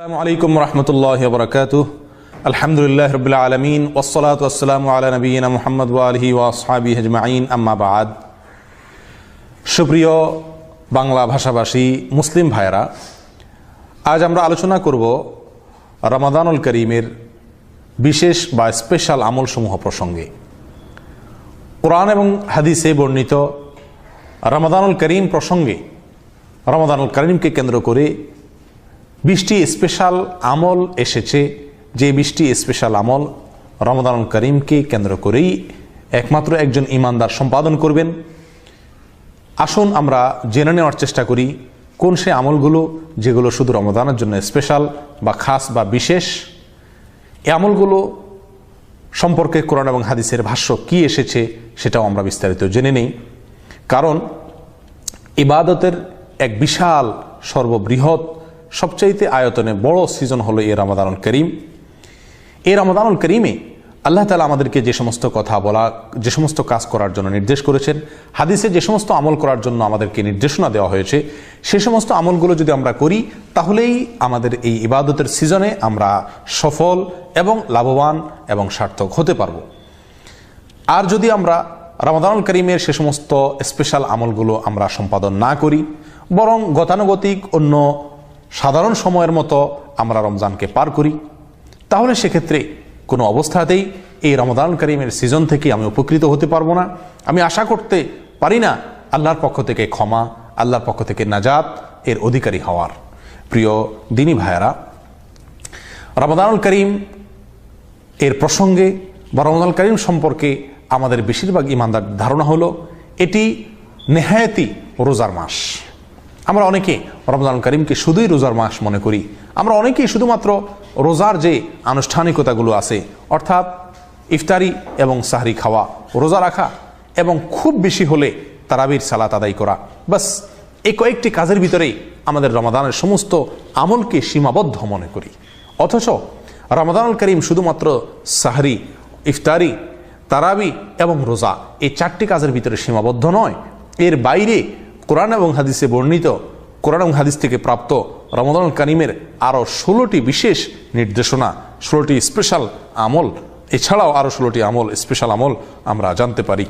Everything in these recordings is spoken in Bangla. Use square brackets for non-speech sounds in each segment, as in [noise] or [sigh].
আসসালামু আলাইকুম রহমতুল্লাহ বরকাত আলহামদুলিল্লাহ রবিল আলমিন ওসলাত ওসালাম আলা নবীনা মোহাম্মদ আলহি ওয়াসহাবি হজমাইন আম্মা বাদ সুপ্রিয় বাংলা ভাষাভাষী মুসলিম ভাইরা আজ আমরা আলোচনা করব রমাদানুল করিমের বিশেষ বা স্পেশাল আমলসমূহ প্রসঙ্গে। কোরআন এবং হাদিসে বর্ণিত রমাদানুল করিম প্রসঙ্গে, রমাদানুল করিমকে কেন্দ্র করে বৃষ্টি স্পেশাল আমল এসেছে। যে বৃষ্টি স্পেশাল আমল রমদান করিমকে কেন্দ্র করেই একমাত্র একজন ইমানদার সম্পাদন করবেন। আসুন আমরা জেনে নেওয়ার চেষ্টা করি, কোন সে আমলগুলো যেগুলো শুধু রমদানের জন্য স্পেশাল বা খাস বা বিশেষ। এ আমলগুলো সম্পর্কে কোরআন এবং হাদিসের ভাষ্য কি এসেছে সেটাও আমরা বিস্তারিত জেনে নেই। কারণ ইবাদতের এক বিশাল সর্ববৃহৎ সবচাইতে আয়তনে বড় সিজন হলো এই রমাদানুল করিম। এই রমাদানুল করিমে আল্লাহ তালা আমাদেরকে যে সমস্ত কথা বলা, যে সমস্ত কাজ করার জন্য নির্দেশ করেছেন, হাদিসে যে সমস্ত আমল করার জন্য আমাদেরকে নির্দেশনা দেওয়া হয়েছে, সে সমস্ত আমলগুলো যদি আমরা করি, তাহলেই আমাদের এই ইবাদতের সিজনে আমরা সফল এবং লাভবান এবং সার্থক হতে পারব। আর যদি আমরা রমাদানুল করিমের সে সমস্ত স্পেশাল আমলগুলো আমরা সম্পাদন না করি, বরং গতানুগতিক অন্য সাধারণ সময়ের মতো আমরা রমজানকে পার করি। তাহলে সেক্ষেত্রে কোনো অবস্থাতেই এই রমদান করিমের সিজন থেকে আমি উপকৃত হতে পারব না। আমি আশা করতে পারি না আল্লাহর পক্ষ থেকে ক্ষমা, আল্লাহর পক্ষ থেকে নাজাত এর অধিকারী হওয়ার। প্রিয় দিনী ভাইয়েরা রমদানুল করিম এর প্রসঙ্গে বা রমদানুল করিম সম্পর্কে আমাদের বেশিরভাগ ইমানদার ধারণা হলো, এটি নেহায়তি রোজার মাস। আমরা অনেকে রমজান করিমকে শুধুই রোজার মাস মনে করি। আমরা অনেকেই শুধুমাত্র রোজার যে আনুষ্ঠানিকতাগুলো আছে, অর্থাৎ ইফতারি এবং সাহরি খাওয়া, রোজা রাখা এবং খুব বেশি হলে তারাবির সালাত আদায় করা। বাস, এই কয়েকটি কাজের ভিতরেই আমাদের রমাদানের সমস্ত আমলকে সীমাবদ্ধ মনে করি। অথচ রমাদানুল করিম শুধুমাত্র সাহরি, ইফতারি, তারাবি এবং রোজা এই চারটি কাজের ভিতরে সীমাবদ্ধ নয়। এর বাইরে কোরআন এবং হাদিসে বর্ণিত, কোরআন এবং হাদিস থেকে প্রাপ্ত রমদান কারিমের আরও ষোলোটি বিশেষ নির্দেশনা, ষোলোটি স্পেশাল আমল, এছাড়াও আরও ষোলোটি আমল স্পেশাল আমল আমরা জানতে পারি।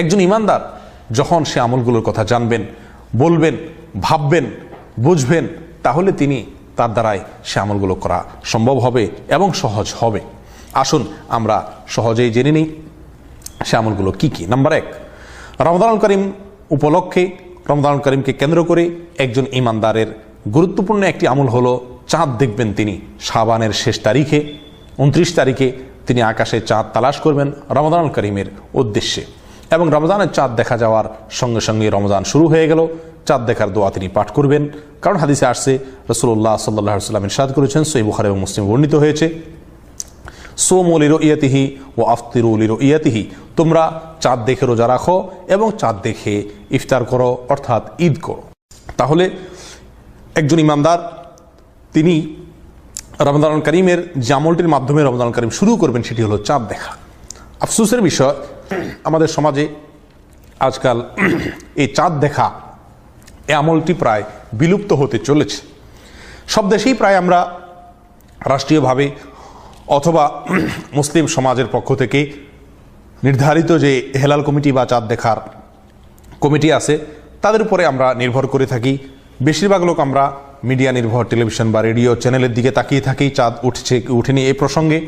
একজন ইমানদার যখন সে আমলগুলোর কথা জানবেন, বলবেন, ভাববেন, বুঝবেন, তাহলে তিনি তার দ্বারাই সে আমলগুলো করা সম্ভব হবে এবং সহজ হবে। আসুন আমরা সহজেই জেনে নিই সে আমলগুলো কি কি। নাম্বার এক রমদানুল করিম উপলক্ষে রমদান করিমকে কেন্দ্র করে একজন ইমানদারের গুরুত্বপূর্ণ একটি আমল হলো, চাঁদ দেখবেন তিনি সাবানের শেষ তারিখে, উনত্রিশ তারিখে তিনি আকাশে চাঁদ তালাশ করবেন রমদান করিমের উদ্দেশ্যে। এবং রমজানের চাঁদ দেখা যাওয়ার সঙ্গে সঙ্গে রমজান শুরু হয়ে গেল, চাঁদ দেখার দোয়া তিনি পাঠ করবেন। কারণ হাদিসে আসছে রসুল্লাহ সাল্লাহ সাল্লাম ইরশাদ করেছেন সই বুখার এবং মুসলিম বর্ণিত হয়েছে। সোমলিরো ইয়াতিহি ও আফতিরুলিরো ইয়াতিহি তোমরা চাঁদ দেখে রোজা রাখো এবং চাঁদ দেখে ইফতার করো, অর্থাৎ ঈদ করো। তাহলে একজন ইমানদার তিনি রমদান করিমের যে আমলটির মাধ্যমে রমদান করিম শুরু করবেন, সেটি হলো চাঁদ দেখা। আফসোসের বিষয়, আমাদের সমাজে আজকাল এই চাঁদ দেখা এ আমলটি প্রায় বিলুপ্ত হতে চলেছে। সব দেশেই প্রায় আমরা রাষ্ট্রীয়ভাবে অথবা [clears throat] মুসলিম সমাজের পক্ষ থেকে নির্ধারিত যে হেলাল কমিটি বা চাঁদ দেখার কমিটি আছে, তাদের উপরে আমরা নির্ভর করে থাকি। বেশিরভাগ লোক আমরা মিডিয়া নির্ভর, টেলিভিশন বা রেডিও চ্যানেলের দিকে তাকিয়ে থাকি, চাঁদ উঠছে, উঠেনি এই প্রসঙ্গে।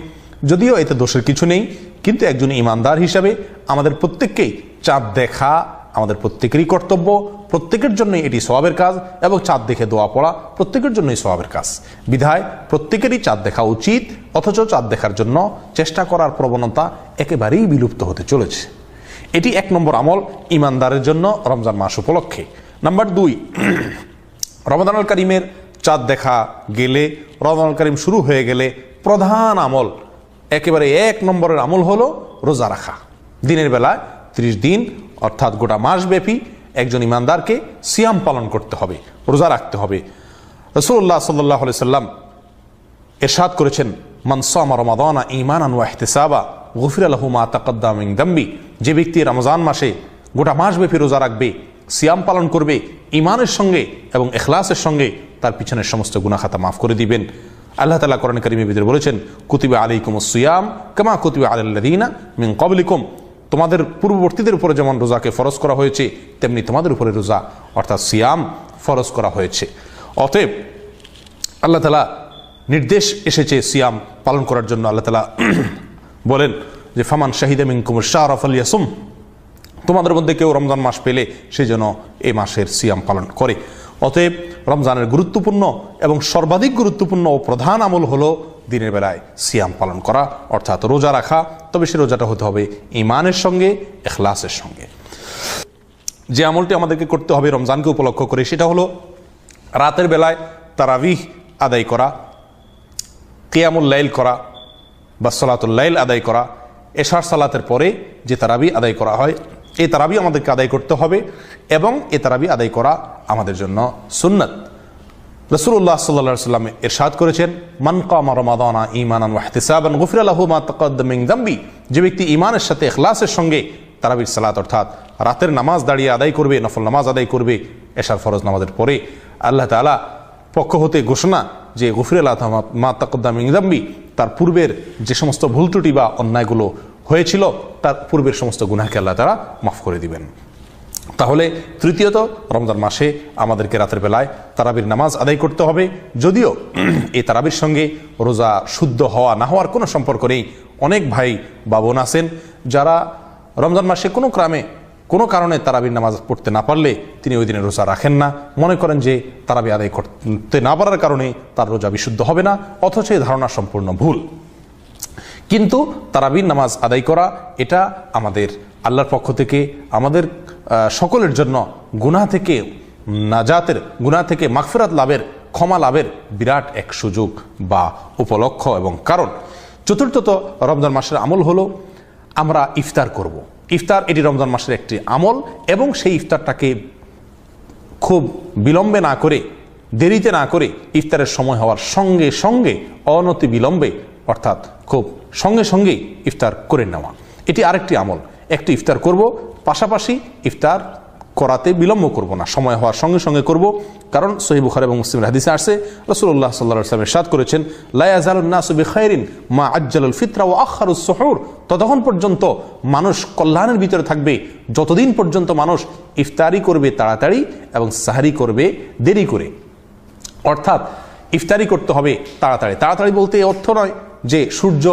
যদিও এতে দোষের কিছু নেই, কিন্তু একজন ইমানদার হিসাবে আমাদের প্রত্যেককেই চাঁদ দেখা আমাদের প্রত্যেকেরই কর্তব্য, প্রত্যেকের জন্যই এটি স্বভাবের কাজ এবং চাঁদ দেখে দোয়া পড়া প্রত্যেকের জন্যই স্বভাবের কাজ। বিধায় প্রত্যেকেরই চাঁদ দেখা উচিত, অথচ চাঁদ দেখার জন্য চেষ্টা করার প্রবণতা একেবারেই বিলুপ্ত হতে চলেছে। এটি এক নম্বর আমল ইমানদারের জন্য রমজান মাস উপলক্ষে। নাম্বার দুই, রমদানুল করিমের চাঁদ দেখা গেলে, রমদানুল করিম শুরু হয়ে গেলে প্রধান আমল, একেবারে এক নম্বরের আমল হলো রোজা রাখা। দিনের বেলায় ত্রিশ দিন অর্থাৎ গোটা মাসব্যাপী একজন ইমানদারকে সিয়াম পালন করতে হবে, রোজা রাখতে হবে। রসুল্লাহ সাল্লাহ সাল্লাম এরশাদ করেছেন মানসামা রমাদানা ইমান আনু এহতেসাবা গফির আলহুমা তাকদ্দামিং দাম্বি। যে ব্যক্তি রমজান মাসে গোটা মাসব্যাপী রোজা রাখবে, সিয়াম পালন করবে ইমানের সঙ্গে এবং এখলাসের সঙ্গে তার পিছনের সমস্ত গুনাখাতা মাফ করে দিবেন। আল্লাহ তালা কোরআন করিমের ভিতরে বলেছেন, কুতিবে আলাইকুম সুয়াম, কামা কুতিবে আল্লাদিনা মিন কবলিকুম তোমাদের পূর্ববর্তীদের উপরে যেমন রোজাকে ফরজ করা হয়েছে, তেমনি তোমাদের উপরে রোজা, অর্থাৎ সিয়াম, ফরজ করা হয়েছে। অতএব, আল্লাহ তালা নির্দেশ এসেছে সিয়াম পালন করার জন্য। আল্লাহ তালা [clears throat] বলেন যে, ফামান শাহিদা মিনকুমুর শাহরফ আলিয়াসুম তোমাদের মধ্যে কেউ রমজান মাস পেলে সে যেন এ মাসের সিয়াম পালন করে। অতএব, রমজানের গুরুত্বপূর্ণ এবং সর্বাধিক গুরুত্বপূর্ণ ও প্রধান আমল হলো দিনের বেলায় সিয়াম পালন করা, অর্থাৎ রোজা রাখা তবে সে রোজাটা হতে হবে ইমানের সঙ্গে, এখলাসের সঙ্গে। যে আমলটি আমাদেরকে করতে হবে রমজানকে উপলক্ষ করে, সেটা হলো রাতের বেলায় তারাবিহ আদায় করা, কিয়ামুল লাইল করা বা সলাতুল লাইল আদায় করা, এশার সালাতের পরে যে তারাবি আদায় করা হয়, এই তারাবি আমাদেরকে আদায় করতে হবে এবং এ তারাবি আদায় করা আমাদের জন্য সুন্নত। রসুল্লাহ সাল্লা সাল্লাম এরশাদ করেছেন, মান কামা রমাদানা ইমানান ওয়াহতিসাবান গুফির আল্লাহু মা তাকাদ্দামিন দাম্বি যে ব্যক্তি ইমানের সাথে এখলাসের সঙ্গে তারাবির সালাত, অর্থাৎ রাতের নামাজ দাঁড়িয়ে আদায় করবে, নফল নামাজ আদায় করবে, এশার ফরজ নামাজের পরে আল্লাহ তাআলা পক্ষ হতে ঘোষণা যে গফির মা তাকদ্দামিন দাম্বি তার পূর্বের যে সমস্ত ভুল ত্রুটি বা অন্যায়গুলো হয়েছিল, তার পূর্বের সমস্ত গুনাহকে আল্লাহ তারা মাফ করে দিবেন। তাহলে তৃতীয়ত রমজান মাসে আমাদেরকে রাতের বেলায় তারাবির নামাজ আদায় করতে হবে। যদিও [clears throat] এই তারাবির সঙ্গে রোজা শুদ্ধ হওয়া না হওয়ার কোনো সম্পর্ক নেই। অনেক ভাই বা বোন আছেন যারা রমজান মাসে কোনো ক্রামে কোনো কারণে তারাবির নামাজ পড়তে না পারলে তিনি ওই দিনে রোজা রাখেন না। মনে করেন যে তারাবি আদায় করতে না পারার কারণে তার রোজা বিশুদ্ধ হবে না, অথচ এই ধারণা সম্পূর্ণ ভুল। কিন্তু তারাবির নামাজ আদায় করা এটা আমাদের আল্লাহর পক্ষ থেকে আমাদের সকলের জন্য গুনাহ থেকে নাজাতের, গুনাহ থেকে মাগফিরাত লাভের, ক্ষমা লাভের বিরাট এক সুযোগ বা উপলক্ষ এবং কারণ চতুর্থত রমজান মাসের আমল হলো আমরা ইফতার করব। ইফতার এটি রমজান মাসের একটি আমল এবং সেই ইফতারটাকে খুব বিলম্বে না করে, দেরিতে না করে ইফতারের সময় হওয়ার সঙ্গে সঙ্গে অনতি বিলম্বে অর্থাৎ খুব সঙ্গে সঙ্গেই ইফতার করে নেওয়া। এটি আরেকটি আমল। একটি ইফতার করব, পাশাপাশি ইফতার করাতে বিলম্ব করব না। সময় হওয়ার সঙ্গে সঙ্গে করব, কারণ সহি বুখার এবং মুসলিম হাদিসে আসছে রসুল্লাহ সাল্লাহ সাল্লামের সাদ করেছেন লায়াজালুন্নাসুবি খায়রিন মা আজ্জালুল ফিতরা ও আখারুস সহর। ততক্ষণ পর্যন্ত মানুষ কল্যাণের ভিতরে থাকবে। যতদিন পর্যন্ত মানুষ ইফতারি করবে তাড়াতাড়ি এবং সাহারি করবে দেরি করে। অর্থাৎ ইফতারি করতে হবে তাড়াতাড়ি। তাড়াতাড়ি বলতে অর্থ নয়। যে সূর্য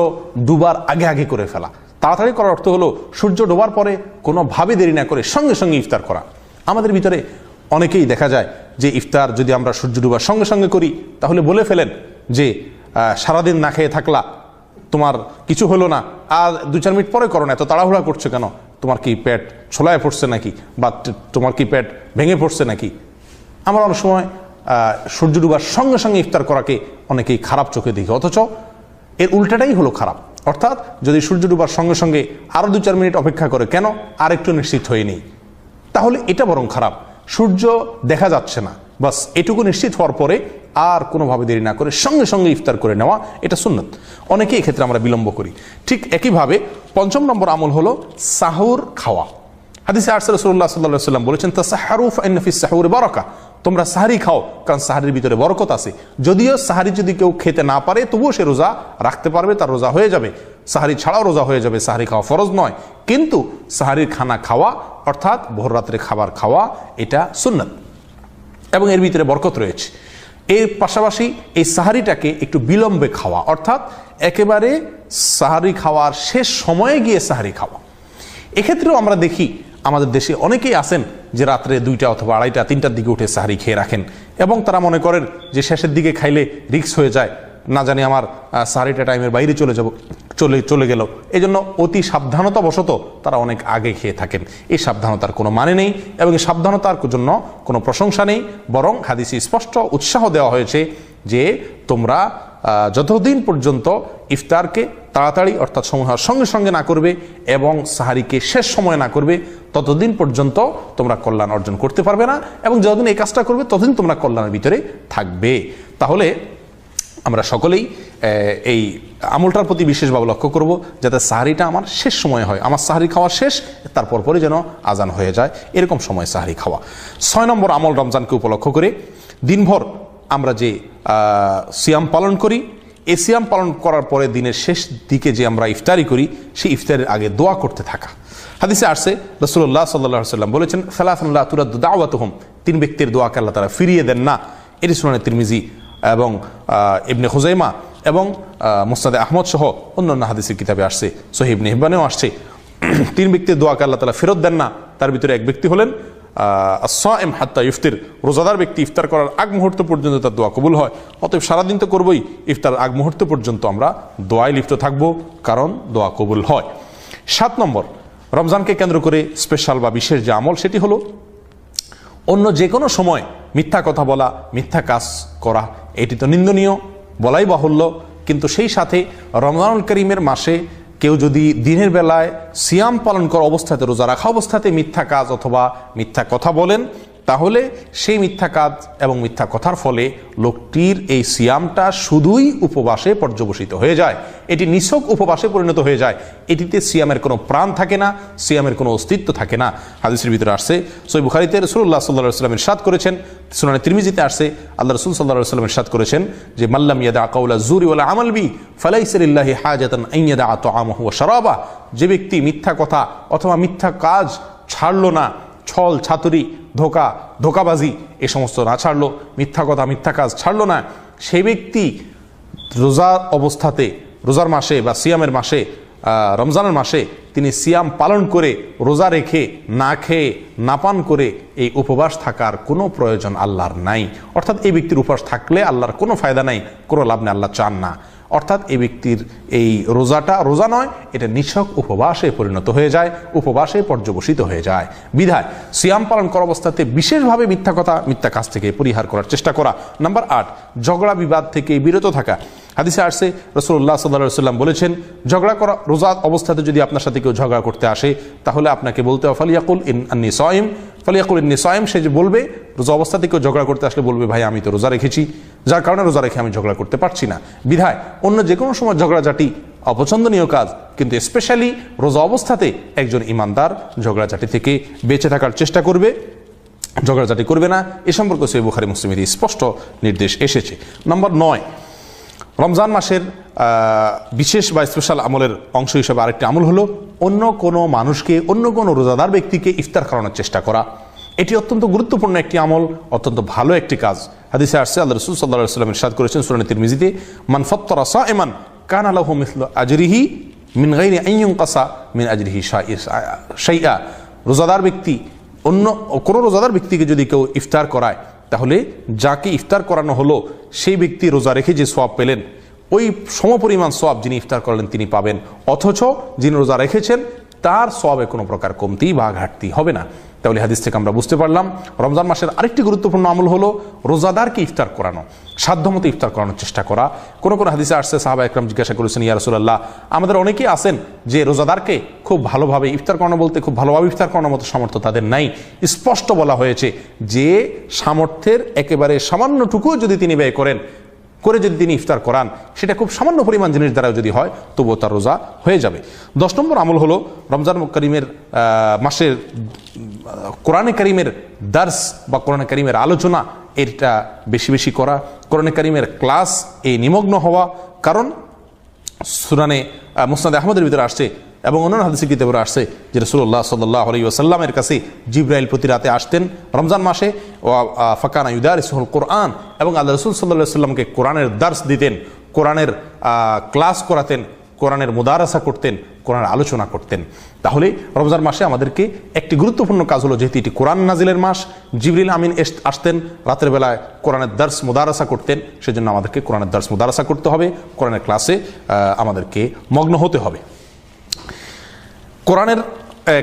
ডুবার আগে আগে করে ফেলা। তাড়াতাড়ি করার অর্থ হলো, সূর্য ডোবার পরে কোনোভাবে দেরি না করে সঙ্গে সঙ্গে ইফতার করা। আমাদের ভিতরে অনেকেই দেখা যায় যে ইফতার যদি আমরা সূর্য ডুবার সঙ্গে সঙ্গে করি, তাহলে বলে ফেলেন যে সারাদিন না খেয়ে থাকলা, তোমার কিছু হলো না, আর দু চার মিনিট পরে করো না, এত তাড়াহুড়া করছ কেন? তোমার কি পেট ছোলায় পড়ছে নাকি? বা তোমার কি পেট ভেঙে পড়ছে নাকি? আমরা অনেক সময় সূর্য ডুবার সঙ্গে সঙ্গে ইফতার করাকে অনেকেই খারাপ চোখে দেখি। অথচ এর উল্টাটাই হলো খারাপ। অর্থাৎ যদি সূর্য ডুবার সঙ্গে সঙ্গে আরও দু চার মিনিট অপেক্ষা করে, কেন? আর একটু নিশ্চিত হয়ে নেই। তাহলে এটা বরং খারাপ। সূর্য দেখা যাচ্ছে না। বাস এটুকু নিশ্চিত হওয়ার পরে আর কোনোভাবে দেরি না করে সঙ্গে সঙ্গে ইফতার করে নেওয়া এটা সুন্নত। অনেকেই এক্ষেত্রে আমরা বিলম্ব করি। ঠিক একইভাবে পঞ্চম নম্বর আমল হলো সাহুর খাওয়া। হাদিসে আরসাল রসুল্লাহ সাল্লাহ সাল্লাম বলেছেন তা সাহারুফ আইনফিস সাহুর বারকা। তোমরা সাহারি খাও, কারণ সাহারির ভিতরে বরকত আছে। যদিও সাহারি যদি কেউ খেতে না পারে, তবুও সে রোজা রাখতে পারবে, তার রোজা হয়ে যাবে। সাহারি ছাড়াও রোজা হয়ে যাবে, সাহারি খাওয়া ফরজ নয়। কিন্তু সাহারির খানা খাওয়া, অর্থাৎ ভোর রাত্রে খাবার খাওয়া, এটা সুন্নত। এবং এর ভিতরে বরকত রয়েছে। এর পাশাপাশি এই সাহারিটাকে একটু বিলম্বে খাওয়া, অর্থাৎ একেবারে সাহারি খাওয়ার শেষ সময়ে গিয়ে সাহারি খাওয়া। এক্ষেত্রেও আমরা দেখি আমাদের দেশে অনেকেই আছেন যে রাত্রে দুইটা অথবা আড়াইটা, তিনটার দিকে উঠে সাহারি খেয়ে রাখেন। এবং তারা মনে করেন যে শেষের দিকে খাইলে রিক্স হয়ে যায়, না জানি আমার সাহারিটা টাইমের বাইরে চলে যাব, চলে চলে গেল। এই জন্য অতি সাবধানতাবশত তারা অনেক আগে খেয়ে থাকেন। এই সাবধানতার কোনো মানে নেই এবং এই সাবধানতার জন্য কোনো প্রশংসা নেই, বরং হাদিসি স্পষ্ট উৎসাহ দেওয়া হয়েছে যে তোমরা যতদিন পর্যন্ত ইফতারকে তাড়াতাড়ি অর্থাৎ সময় হওয়ার সঙ্গে সঙ্গে না করবে এবং সাহারিকে শেষ সময় না করবে, ততদিন পর্যন্ত তোমরা কল্যাণ অর্জন করতে পারবে না এবং যতদিন এই কাজটা করবে, ততদিন তোমরা কল্যাণের ভিতরে থাকবে। তাহলে আমরা সকলেই এই আমলটার প্রতি বিশেষভাবে লক্ষ্য করব যাতে সাহারিটা আমার শেষ সময় হয়। আমার সাহারি খাওয়া শেষ, তারপর পরে যেন আজান হয়ে যায়। এরকম সময় সাহারি খাওয়া। ছয় নম্বর আমল রমজানকে উপলক্ষ করে দিনভর আমরা যে সিয়াম পালন করি এই সিয়াম পালন করার পরে দিনের শেষ দিকে যে আমরা ইফতারি করি, সেই ইফতারের আগে দোয়া করতে থাকা। হাদিসে আসছে রসুল্লাহ সাল্লাহ সাল্লাম বলেছেন সালাহুল্লাহ তুরাদ দাওয়াত হোম তিন ব্যক্তির দোয়াকে আল্লাহ তারা ফিরিয়ে দেন না। এটি শুনানি তিরমিজি এবং ইবনে খুজাইমা এবং মুস্তাদে আহমদ সহ অন্যান্য হাদিসের কিতাবে আসছে সহিব নেহবানেও আসছে। তিন ব্যক্তির দোয়াকে আল্লাহ তালা ফেরত দেন না। তার ভিতরে এক ব্যক্তি হলেন এম হাত্তা ইফতির, রোজাদার ব্যক্তি ইফতার করার আগ মুহূর্ত পর্যন্ত তার দোয়া কবুল হয়। অতএব সারাদিন তো করবই, ইফতার আগ মুহূর্ত পর্যন্ত আমরা দোয়ায় লিপ্ত থাকব, কারণ দোয়া কবুল হয়। সাত নম্বর, রমজানকে কেন্দ্র করে স্পেশাল বা বিশেষ যে আমল, সেটি হলো অন্য যে কোনো সময় মিথ্যা কথা বলা, মিথ্যা কাজ করা, এটি তো নিন্দনীয়, বলাই বাহুল্য। কিন্তু সেই সাথে রমজানুল করিমের মাসে কেউ যদি দিনের বেলায় সিয়াম পালন করা অবস্থাতে রোজা রাখা অবস্থাতে মিথ্যা কাজ অথবা মিথ্যা কথা বলেন তাহলে সেই মিথ্যা কাজ এবং মিথ্যা কথার ফলে লোকটির এই সিয়ামটা শুধুই উপবাসে পর্যবসিত হয়ে যায়। এটি নিছক উপবাসে পরিণত হয়ে যায়। এটিতে সিয়ামের কোনো প্রাণ থাকে না, সিয়ামের কোনো অস্তিত্ব থাকে না। হাদিসের ভিতরে আসছে, সই বুখারিতে রসুল্লাহ সাল্লাহ সাল্লামের সাদ করেছেন, সুনানি তিরমিজিতে আসছে, আল্লাহ রসুল সাল্লাহ সাল্লামের সাদ করেছেন যে মাল্লাম ইয়াদা আকাউলা জুরি ওলা আমল বি ফালাইসিল্লাহি হাজাতান আইয়াদা আত আমহ শারাবা যে ব্যক্তি মিথ্যা কথা অথবা মিথ্যা কাজ ছাড়লো না ছল ছাতুরি, ধোকা, ধোকাবাজি, এ সমস্ত না ছাড়লো। মিথ্যা কথা, মিথ্যা কাজ ছাড়লো না। সেই ব্যক্তি রোজার অবস্থাতে, রোজার মাসে বা সিয়ামের মাসে রমজানের মাসে তিনি সিয়াম পালন করে রোজা রেখে, না খেয়ে, না পান করে এই উপবাস থাকার কোনো প্রয়োজন আল্লাহর নাই। অর্থাৎ এই ব্যক্তির উপবাস থাকলে আল্লাহর কোনো ফায়দা নাই, কোনো লাভ নেই, আল্লাহ চান না। অর্থাৎ এই ব্যক্তির এই রোজাটা, রোজা নয়, এটা নিছক উপবাসে পরিণত হয়ে যায়, উপবাসে পর্যবসিত হয়ে যায়। বিধায়, সিয়াম পালন করা অবস্থাতে বিশেষভাবে মিথ্যা কথা, মিথ্যা কাজ থেকে পরিহার করার চেষ্টা করা। নাম্বার আট, ঝগড়া বিবাদ থেকে বিরত থাকা। হাদিসে আসছে রসুল্লাহ সাল্লাহ সাল্লাম বলেছেন, ঝগড়া করা রোজা অবস্থাতে যদি আপনার সাথে কেউ ঝগড়া করতে আসে, তাহলে আপনাকে বলতে হবে ফালিয়াকুল ইন আন্নি সয়েম ফালিয়াকুল ইন্নি সয়েম সে যে বলবে, রোজা অবস্থাতে কেউ ঝগড়া করতে আসলে বলবে, ভাই, আমি তো রোজা রেখেছি, যার কারণে রোজা রেখে আমি ঝগড়া করতে পারছি না। বিধায়, অন্য যে কোনো সময় ঝগড়াঝাটি অপছন্দনীয় কাজ, কিন্তু স্পেশালি রোজা অবস্থাতে একজন ইমানদার ঝগড়াঝাটি থেকে বেঁচে থাকার চেষ্টা করবে, ঝগড়াঝাটি করবে না, এ সম্পর্কে সে বুখারি মুসলিমের স্পষ্ট নির্দেশ এসেছে। নম্বর নয় রমজান মাসের বিশেষ বা স্পেশাল আমলের অংশ হিসেবে আরেকটি আমল হলো অন্য কোনো মানুষকে, অন্য কোনো রোজাদার ব্যক্তিকে ইফতার খাওয়ানোর চেষ্টা করা। এটি অত্যন্ত গুরুত্বপূর্ণ একটি আমল, অত্যন্ত ভালো একটি কাজ। হাদিসে আসছে, আল্লাহ রসুল সাল্লাহ সাল্লামের সাদ করেছেন সুরানি তিরমিজিতে, মান ফত্তরা সা এমান কান আলাহ মিসল আজরিহি মিন গাইরি আইয়ুং কাসা মিন আজরিহি শাইয়া রোজাদার ব্যক্তি, অন্য, কোনো রোজাদার ব্যক্তিকে যদি কেউ ইফতার করায় তাহলে যাকে ইফতার করানো হলো, সেই ব্যক্তি রোজা রেখে যে সোয়াব পেলেন, ওই সমপরিমাণ সোয়াব যিনি ইফতার করলেন তিনি পাবেন। অথচ যিনি রোজা রেখেছেন, তার সোয়াবে কোনো প্রকার কমতি বা ঘাটতি হবে না। তাহলে হাদিস থেকে আমরা বুঝতে পারলাম। রমজান মাসের আরেকটি গুরুত্বপূর্ণ আমল হলো রোজাদারকে ইফতার করানো, সাধ্যমতো ইফতার করানোর চেষ্টা করা। কোনো কোনো হাদিসে আসছে, সাহাবা একরাম জিজ্ঞাসা করেছেন, ইয়া রসুল্লাহ আমাদের অনেকেই আছেন যে রোজাদারকে খুব ভালোভাবে ইফতার করানো বলতে, খুব ভালোভাবে ইফতার করানোর মতো সামর্থ্য তাদের নাই। স্পষ্ট বলা হয়েছে যে সামর্থ্যের একেবারে সামান্যটুকুও যদি তিনি ব্যয় করেন করে যদি তিনি ইফতার করান, সেটা খুব সামান্য পরিমাণ জিনিস দ্বারাও যদি হয়, তবুও তার রোজা হয়ে যাবে। দশ নম্বর আমল হলো রমজান করিমের মাসের কোরআনে করিমের দার্স বা কোরআনে করিমের আলোচনা, এটা বেশি বেশি করা। কোরআনে করিমের ক্লাস এই নিমগ্ন হওয়া, কারণ সুরানে মুসনাদ আহমদের ভিতরে আসছে এবং অন্যান্য হাদিসের কিতাবে আসছে যে রসুল্লাহ সাল্লাহ আলী ওসাল্লামের কাছে জিব্রাইল প্রতি রাতে আসতেন রমজান মাসে ও ফাকানা ইউদার ইসহুল কোরআন, এবং আল্লাহ রসুল সাল্লাহ সাল্লামকে কোরআনের দার্স দিতেন, কোরআনের ক্লাস করাতেন, কোরআনের মুদারাসা করতেন, কোরআনের আলোচনা করতেন। তাহলে রমজান মাসে আমাদেরকে একটি গুরুত্বপূর্ণ কাজ হলো যেহেতু এটি কোরআন নাজিলের মাস জিবরিল আমিন আসতেন, রাতের বেলায় কোরআনের দার্স মুদারাসা করতেন, সেজন্য আমাদেরকে কোরআনের দার্স মুদারাসা করতে হবে, কোরআনের ক্লাসে আমাদেরকে মগ্ন হতে হবে। কোরআনের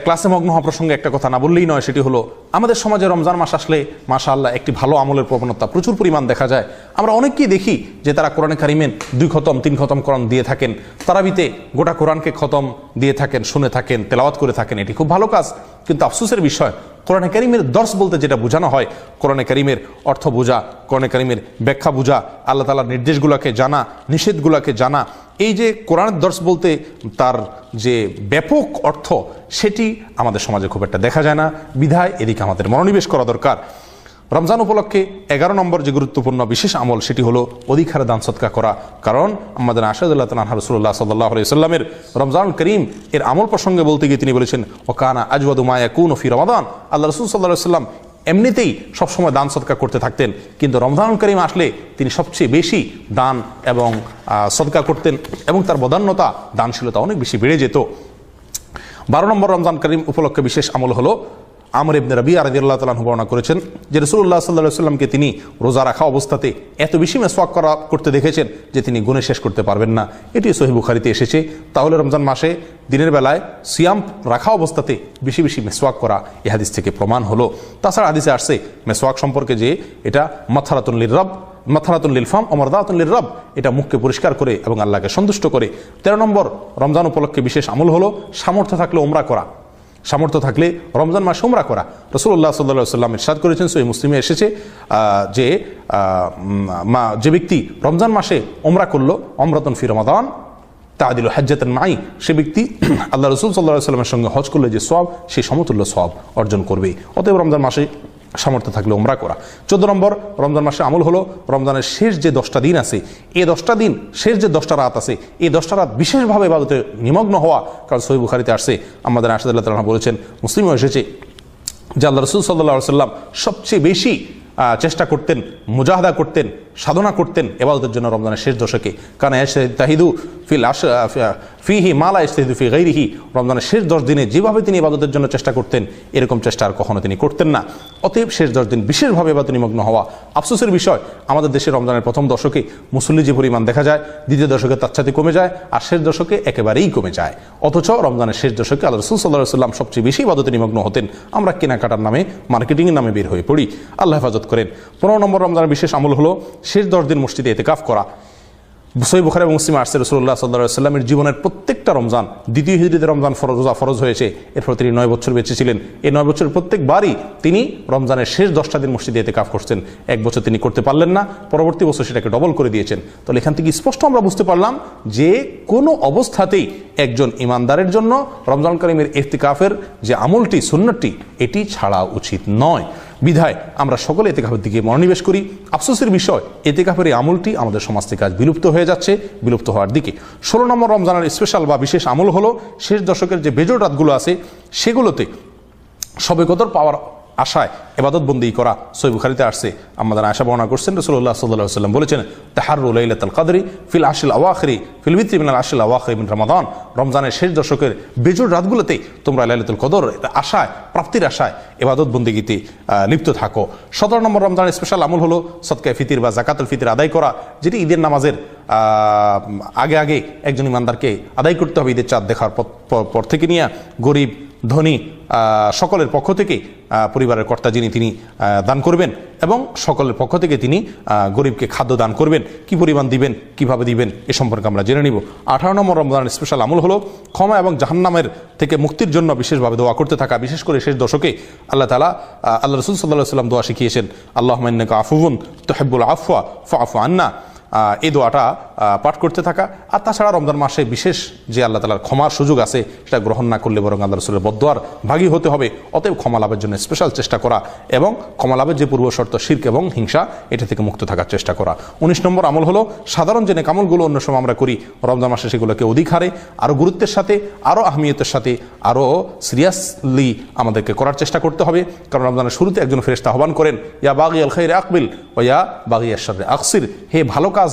ক্লাসে মগ্ন হওয়া প্রসঙ্গে একটা কথা না বললেই নয় সেটি হলো আমাদের সমাজে রমজান মাস আসলে মাশা আল্লাহ একটি ভালো আমলের প্রবণতা। প্রচুর পরিমাণ দেখা যায়। আমরা অনেককেই দেখি যে তারা কোরআনে কারিমেন দুই খতম, তিন খতম কোরআন দিয়ে থাকেন। তারাবিতে গোটা কোরআনকে খতম দিয়ে থাকেন, শুনে থাকেন, তেলাওয়াত করে থাকেন। এটি খুব ভালো কাজ। কিন্তু আফসোসের বিষয়, কোরআনে কারিমের দর্শ বলতে যেটা বোঝানো হয়, কোরআনে কারিমের অর্থ বোঝা, কোরআনে কারিমের ব্যাখ্যা বোঝা, আল্লাহ তালার নির্দেশগুলোকে জানা, নিষেধগুলোকে জানা, এই যে কোরআনের দর্শ বলতে তার যে ব্যাপক অর্থ, সেটি আমাদের সমাজে খুব একটা দেখা যায় না। বিধায় এদিকে আমাদের মনোনিবেশ করা দরকার। রমজান উপলক্ষে এগারো নম্বর যে গুরুত্বপূর্ণ বিশেষ আমল, সেটি হলো অধিকারে দান সৎকা করা। কারণ আমাদের আসাদুল্লাহ তালাহ রসুল্লাহ সাল্লাহ সাল্লামের রমজান করিম, এর আমল প্রসঙ্গে বলতে গিয়ে তিনি বলেছেন, ওকানা আজওয়াদু মায়া কুন ফি রমাদান। আল্লাহ রসুল সাল্লাহ সাল্লাম এমনিতেই সবসময় দান সৎকা করতে থাকতেন। কিন্তু রমজান করিম আসলে তিনি সবচেয়ে বেশি দান এবং সদকা করতেন এবং তার বদান্যতা, দানশীলতা অনেক বেশি বেড়ে যেত। বারো নম্বর রমজান করিম উপলক্ষে বিশেষ আমল হলো আমর ইবনে রবি আরদি আল্লাহ তালাহ বর্ণনা করেছেন যে রসুল্লাহ সাল্লাহ সাল্লামকে তিনি রোজা রাখা অবস্থাতে এত বেশি মেসওয়াক করা করতে দেখেছেন যে তিনি গুণে শেষ করতে পারবেন না। এটি সহি বুখারিতে এসেছে। তাহলে রমজান মাসে দিনের বেলায় সিয়াম রাখা অবস্থাতে বেশি বেশি মেসওয়াক করা এ হাদিস থেকে প্রমাণ হলো। তাছাড়া হাদিসে আসছে মেসওয়াক সম্পর্কে যে এটা মাথারাতুল্লির রব মাথারাতুল লিলফাম অমরদাতুল রব, এটা মুখকে পরিষ্কার করে এবং আল্লাহকে সন্তুষ্ট করে। তেরো নম্বর রমজান উপলক্ষে বিশেষ আমল হলো সামর্থ্য থাকলে ওমরা করা। সামর্থ্য থাকলে রমজান মাসে উমরা করা। রসুল্লাহ সাল্লা সাল্লাম ইরশাদ করেছেন সই মুসলিমে এসেছে যে মা, যে ব্যক্তি রমজান মাসে ওমরা করল অমরাতন ফি রমাদান তাদিল হাজ্জাতেন মাই সে ব্যক্তি আল্লাহ রসুল সাল্লাহ সাল্লামের সঙ্গে হজ করলে যে সব সেই সমতুল্য সব অর্জন করবে। অতএব রমজান মাসে সামর্থ্য থাকলে ওমরা করা। চোদ্দ নম্বর, রমজান মাসে আমল হলো রমজানের শেষ যে দশটা দিন আছে, এ দশটা দিন শেষ যে দশটা রাত আছে এই দশটা রাত বিশেষভাবে বাদতে নিমগ্ন হওয়া, কারণ সহি বুখারিতে আসছে আমাদের আসাদুল্লাহ তালা বলেছেন মুসলিম এসেছে, যে আল্লাহ রসুল সাল্লাহ সাল্লাম সবচেয়ে বেশি চেষ্টা করতেন, মুজাহাদা করতেন সাধনা করতেন এবাদতের জন্য রমজানের শেষ দশকে। কারণ তাহিদু ফিল আশ ফিহি মালা ইস্তাহিদু ফি গৈরিহি রমজানের শেষ দশ দিনে যেভাবে তিনি ইবাদতের জন্য চেষ্টা করতেন, এরকম চেষ্টা আর কখনো তিনি করতেন না। অতএব শেষ দশ দিন বিশেষভাবে এবাদত নিমগ্ন হওয়া আফসোসের বিষয়। আমাদের দেশে রমজানের প্রথম দশকে মুসল্লি যে পরিমাণ দেখা যায়, দ্বিতীয় দশকে তার সাথে কমে যায়, আর শেষ দশকে একেবারেই কমে যায়। অথচ রমজানের শেষ দশকে আল্লাহ রসুল সাল্লাহ সাল্লাম সবচেয়ে বেশি ইবাদতে নিমগ্ন হতেন। আমরা কেনাকাটার নামে, মার্কেটিংয়ের নামে বের হয়ে পড়ি। আল্লাহ হেফাজত করেন। পনেরো নম্বর রমজানের বিশেষ আমল হলো শেষ দশ দিন মসজিদে এতেকাফ করা। সই বুখারে এবং মুসলিম আসছে রসুল্লাহ সাল্লাহ সাল্লামের জীবনের প্রত্যেকটা রমজান, দ্বিতীয় হিজড়িতে রমজান ফরজ, রোজা ফরজ হয়েছে। এরপর তিনি নয় বছর বেঁচে ছিলেন। এই নয় বছরের প্রত্যেকবারই তিনি রমজানের শেষ দশটা দিন মসজিদে এতে কাফ করছেন। এক বছর তিনি করতে পারলেন না, পরবর্তী বছর সেটাকে ডবল করে দিয়েছেন। তাহলে এখান থেকে স্পষ্ট আমরা বুঝতে পারলাম যে কোনো অবস্থাতেই একজন ইমানদারের জন্য রমজান করিমের ইফতিকাফের যে আমলটি, সুন্নতটি, এটি ছাড়া উচিত নয়। বিধায় আমরা সকলে এতেকাফের দিকে মনোনিবেশ করি। আফসোসের বিষয়, এতেকাফের এই আমলটি আমাদের সমাজ থেকে আজ বিলুপ্ত হয়ে যাচ্ছে, বিলুপ্ত হওয়ার দিকে। ষোলো নম্বর রমজানের স্পেশাল বা বিশেষ আমল হলো, শেষ দশকের যে বেজোর রাতগুলো আছে, সেগুলোতে সবে কদর পাওয়ার আশায় এবাদত বন্দি করা সই বুখারিতে আসছে। আমাদের আশা বর্ণনা করছেন রসুল্লাহ সাল্লাহ সাল্লাম বলেছেন তাহারুল লাইলাতুল কাদরি ফিল আশিল আওয়াখরি, ফিল মিত্রি মিনাল আশিল আওয়াখরি মিন রমাদান। রমজানের শেষ দশকের বেজোর রাতগুলোতে তোমরা লাইলাতুল কদর আশায়, প্রাপ্তির আশায় এবাদত বন্দিগিতে লিপ্ত থাকো। সতেরো নম্বর রমজানের স্পেশাল আমল হলো সৎকায় ফিতির বা জাকাতুল ফিতির আদায় করা, যেটি ঈদের নামাজের আগে আগে একজন ইমানদারকে আদায় করতে হবে ঈদের চাঁদ দেখার পর থেকে নিয়ে গরিব ধনী সকলের পক্ষ থেকে পরিবারের কর্তা যিনি তিনি দান করবেন এবং সকলের পক্ষ থেকে তিনি গরিবকে খাদ্য দান করবেন। কি পরিমাণ দিবেন কীভাবে দিবেন এ সম্পর্কে আমরা জেনে নিব। আঠারো নম্বর রমজানের স্পেশাল আমল হলো ক্ষমা এবং জাহান্নামের থেকে মুক্তির জন্য বিশেষভাবে দোয়া করতে থাকা। বিশেষ করে শেষ দশকে আল্লাহ তালা আল্লাহ রসুল সাল্লাহ সাল্লাম দোয়া শিখিয়েছেন আল্লাহ মান্নাকা আফুবুন তোহেবুল আফওয়া ফা আন্না। আহ, এই দোয়াটা পাঠ করতে থাকা। আর তাছাড়া রমজান মাসে বিশেষ যে আল্লাহ তালার ক্ষমার সুযোগ আছে, সেটা গ্রহণ না করলে বরং আল্লাহ রসুলের বদোয়ার ভাগী হতে হবে। অতএব ক্ষমা লাভের জন্য স্পেশাল চেষ্টা করা এবং ক্ষমা লাভের যে পূর্ব শর্ত শির্ক এবং হিংসা, এটা থেকে মুক্ত থাকার চেষ্টা করা। উনিশ নম্বর আমল হলো সাধারণ যে নেকামলগুলো অন্য সময় আমরা করি। রমজান মাসে সেগুলোকে অধিক হারে আরও গুরুত্বের সাথে, আরও আহমিয়তের সাথে, আরও সিরিয়াসলি আমাদেরকে করার চেষ্টা করতে হবে। কারণ রমজানের শুরুতে একজন ফেরেস্তা আহ্বান করেন, ইয়া বাগি আল খৈর আকবিল ও ইয়া বাগি আশারে আকসির। হে ভালো কাজ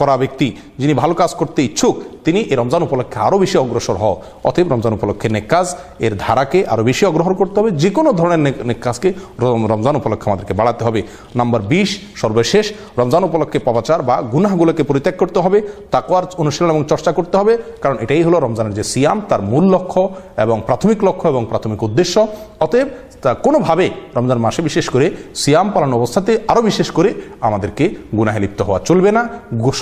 করা ব্যক্তি যিনি ভালো কাজ করতে ইচ্ছুক, তিনি এই রমজান উপলক্ষে আরও বেশি অগ্রসর হও। অতএব রমজান উপলক্ষে নেক কাজ, এর ধারাকে আরও বেশি অগ্রহণ করতে হবে। যে কোনো ধরনের নেক নেক কাজকে রমজান উপলক্ষে আমাদেরকে বাড়াতে হবে। নাম্বার বিশ, সর্বশেষ, রমজান উপলক্ষে পাপাচার বা গুনাহগুলোকে পরিত্যাগ করতে হবে, তাকওয়ার অনুশীলন এবং চর্চা করতে হবে, কারণ এটাই হলো রমজানের যে সিয়াম, তার মূল লক্ষ্য এবং প্রাথমিক লক্ষ্য এবং প্রাথমিক উদ্দেশ্য। অতএব তা কোনোভাবে রমজান মাসে বিশেষ করে সিয়াম পালন অবস্থাতে আরও বিশেষ করে আমাদেরকে গুনাহে লিপ্ত হওয়া চলবে না।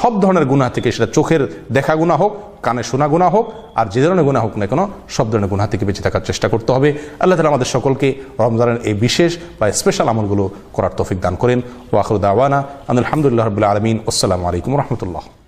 সব ধরনের গুনাহ থেকে সেটা চোখের দেখা গুণা হোক, কানে শোনা গুণা হোক, আর যে ধরনের গুণা হোক না কেন, সব ধরনের গুণা থেকে বেঁচে থাকার চেষ্টা করতে হবে। আল্লাহ তালা আমাদের সকলকে রমজানের এই বিশেষ বা স্পেশাল আমলগুলো করার তৌফিক দান করেন। ওয়াখরুদ আওয়ানা আলহামদুলিল্লাহ রবিল্লা আলমিন। আসসালামু আলাইকুম রহমতুল্লাহ।